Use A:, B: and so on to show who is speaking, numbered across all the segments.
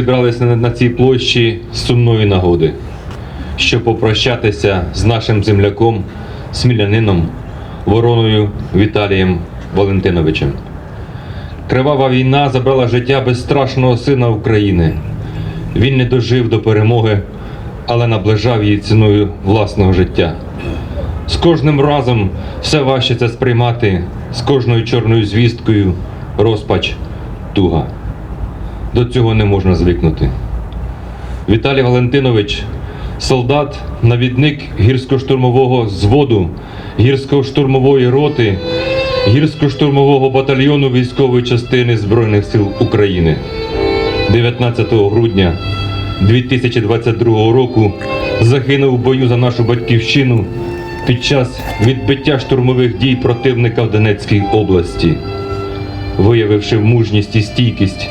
A: зібралися на, на цій площі з сумної нагоди, щоб попрощатися з нашим земляком, смілянином, вороною Віталієм Валентиновичем. Кривава війна забрала життя безстрашного сина України. Він не дожив до перемоги, але наближав її ціною власного життя. З кожним разом все важче це сприймати, з кожною чорною звісткою розпач, туга. До цього не можна звикнути. Віталій Валентинович, солдат, навідник гірсько-штурмового зводу, гірсько-штурмової роти, гірсько-штурмового батальйону військової частини Збройних сил України. 19 грудня 2022 року загинув у бою за нашу батьківщину під час відбиття штурмових дій противника в Донецькій області, виявивши мужність і стійкість,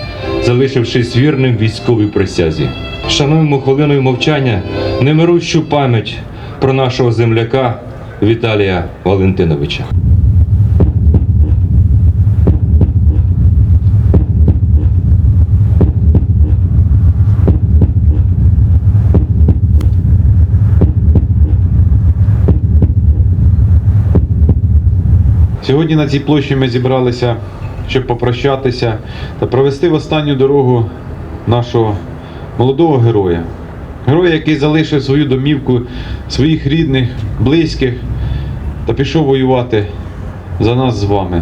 A: залишившись вірним військовій присязі. Шануємо хвилиною мовчання немирущу пам'ять про нашого земляка Віталія Валентиновича.
B: Сьогодні на цій площі ми зібралися, щоб попрощатися та провести в останню дорогу нашого молодого героя. Героя, який залишив свою домівку, своїх рідних, близьких та пішов воювати за нас з вами,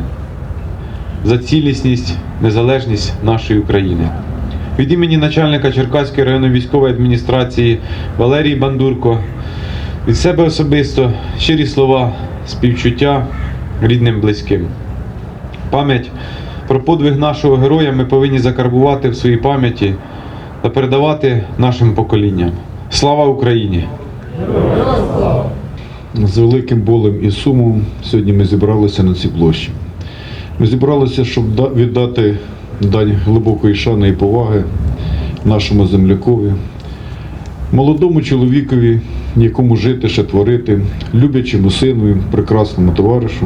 B: за цілісність, незалежність нашої України. Від імені начальника Черкаської районної військової адміністрації Валерії Бандурко від себе особисто щирі слова співчуття рідним близьким. Пам'ять про подвиг нашого героя ми повинні закарбувати в своїй пам'яті та передавати нашим поколінням. Слава Україні!
C: З великим болем і сумом сьогодні ми зібралися на цій площі. Ми зібралися, щоб віддати дань глибокої шани і поваги нашому землякові, молодому чоловікові, якому жити, ще творити, люблячому синові, прекрасному товаришу.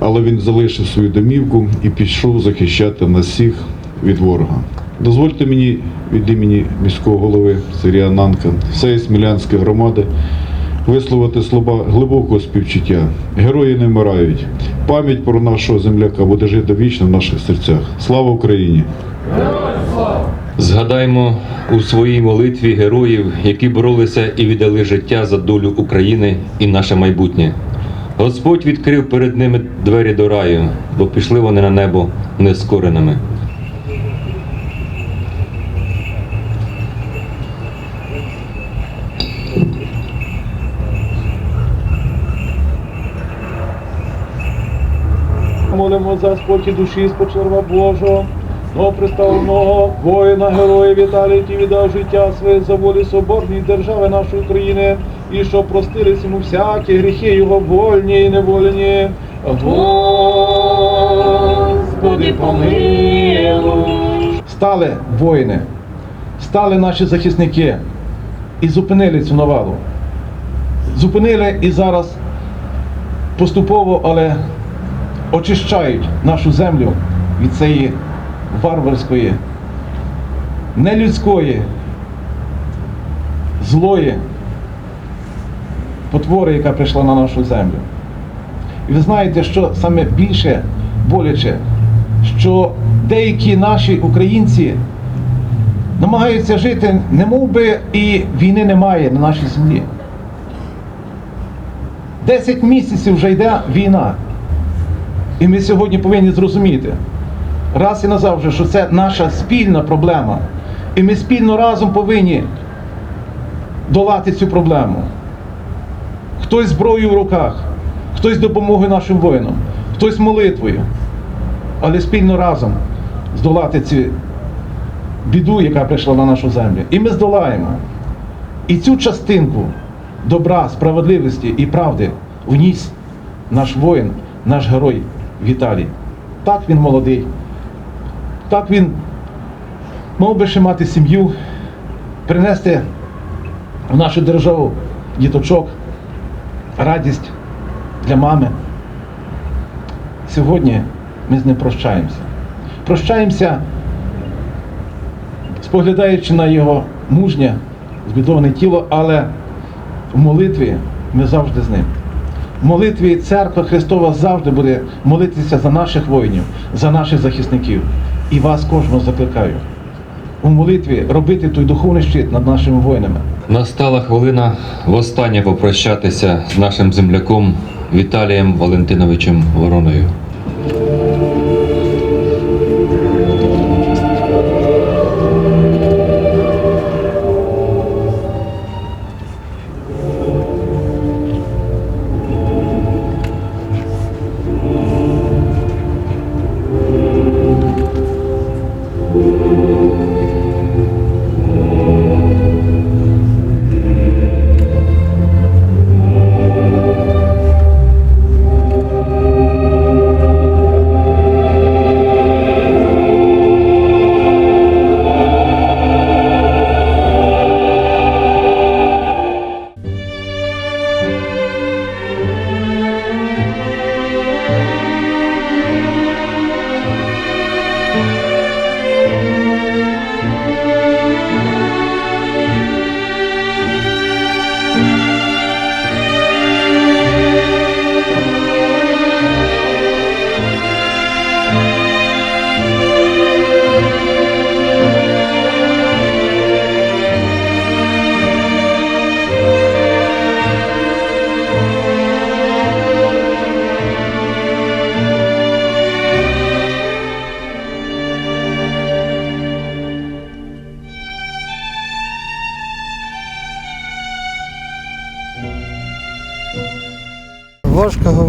C: Але він залишив свою домівку і пішов захищати нас всіх від ворога. Дозвольте мені від імені міського голови Сергія Нанка, всієї Смілянської громади висловити слова глибокого співчуття. Герої не вмирають. Пам'ять про нашого земляка буде жити вічно в наших серцях. Слава Україні!
A: Згадаймо у своїй молитві героїв, які боролися і віддали життя за долю України і наше майбутнє. Господь відкрив перед ними двері до раю, бо пішли вони на небо нескореними.
D: Молимо за спокій душі спочерва Божого, но представленого воїна, героя Віталія, який віддав життя своє за волі соборної держави нашої України, і щоб простились йому всякі гріхи його вольні і невольні. Господи, помилуй. Стали воїни, стали наші захисники і зупинили цю навалу. Зупинили і зараз поступово, але очищають нашу землю від цієї варварської, нелюдської, злої потвори, яка прийшла на нашу землю. І ви знаєте, що саме більше боляче, що деякі наші українці намагаються жити, не би і війни немає на нашій землі. Десять місяців вже йде війна. І ми сьогодні повинні зрозуміти раз і назавжди, що це наша спільна проблема. І ми спільно разом повинні долати цю проблему. Хтось зброєю в руках, хтось допомогою нашим воїнам, хтось молитвою. Але спільно разом здолати цю біду, яка прийшла на нашу землю. І ми здолаємо. І цю частинку добра, справедливості і правди вніс наш воїн, наш герой Віталій. Так він молодий. Так він мав би ще мати сім'ю, принести в нашу державу діточок, радість для мами. Сьогодні ми з ним прощаємося. Прощаємося споглядаючи на його мужнє, збідоване тіло, але в молитві ми завжди з ним. В молитві Церква Христова завжди буде молитися за наших воїнів, за наших захисників. І вас кожного закликаю. У молитві робити той духовний щит над нашими воїнами.
A: Настала хвилина востаннє попрощатися з нашим земляком Віталієм Валентиновичем Вороною.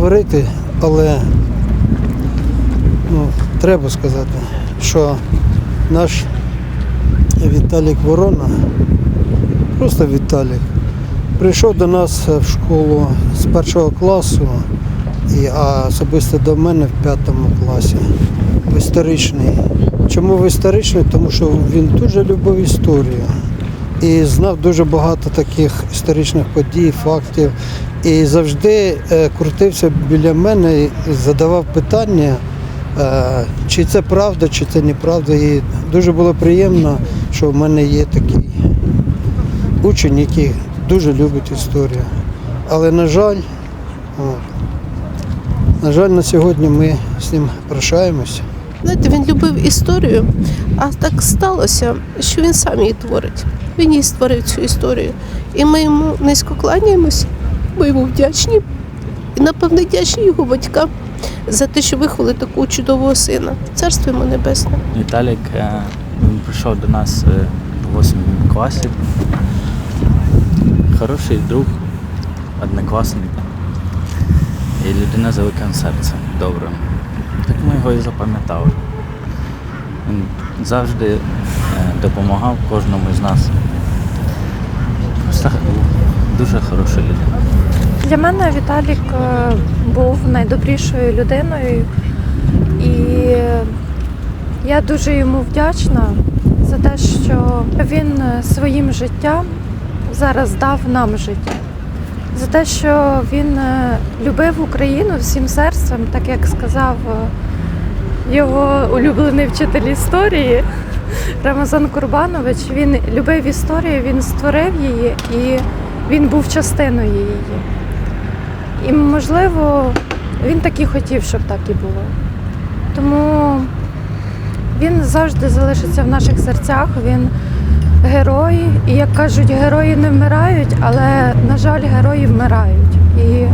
E: Говорити, але ну, треба сказати, що наш Віталік Ворона, просто Віталік, прийшов до нас в школу з першого класу, і, а особисто до мене в п'ятому класі, в історичний. Чому в історичний? Тому що він дуже любив історію і знав дуже багато таких історичних подій, фактів. І завжди е, крутився біля мене і задавав питання, е, чи це правда, чи це неправда. І дуже було приємно, що в мене є такий учень, який дуже любить історію. Але, на жаль, на жаль, на сьогодні ми з ним прощаємося.
F: Знаєте, він любив історію, а так сталося, що він сам її творить. Він її створив цю історію. І ми йому низько кланяємося, ми йому вдячні. І, напевне, вдячні його батькам за те, що виховали такого чудового сина. Царство йому небесне.
G: Віталік е, він прийшов до нас е, в 8 класі. Хороший друг, однокласник і людина з великим серцем, добрим. Так ми його і запам'ятали. Він завжди е, допомагав кожному з нас. Просто дуже хороша людина.
H: Для мене Віталік е, був найдобрішою людиною, і я дуже йому вдячна за те, що він своїм життям зараз дав нам життя. За те, що він е, любив Україну всім серцем, так як сказав е, його улюблений вчитель історії Рамазан Курбанович. Він любив історію, він створив її і він був частиною її. І, можливо, він так і хотів, щоб так і було. Тому він завжди залишиться в наших серцях. Він герой. І як кажуть, герої не вмирають, але, на жаль, герої вмирають. І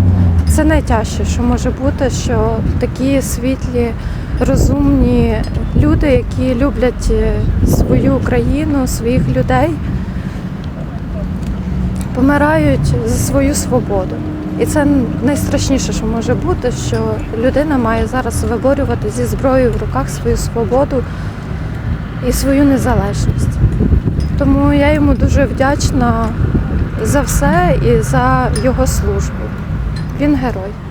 H: це найтяжче, що може бути, що такі світлі, розумні люди, які люблять е, свою країну, своїх людей, помирають за свою свободу. І це найстрашніше, що може бути, що людина має зараз виборювати зі зброєю в руках свою свободу і свою незалежність. Тому я йому дуже вдячна за все і за його службу. Він герой.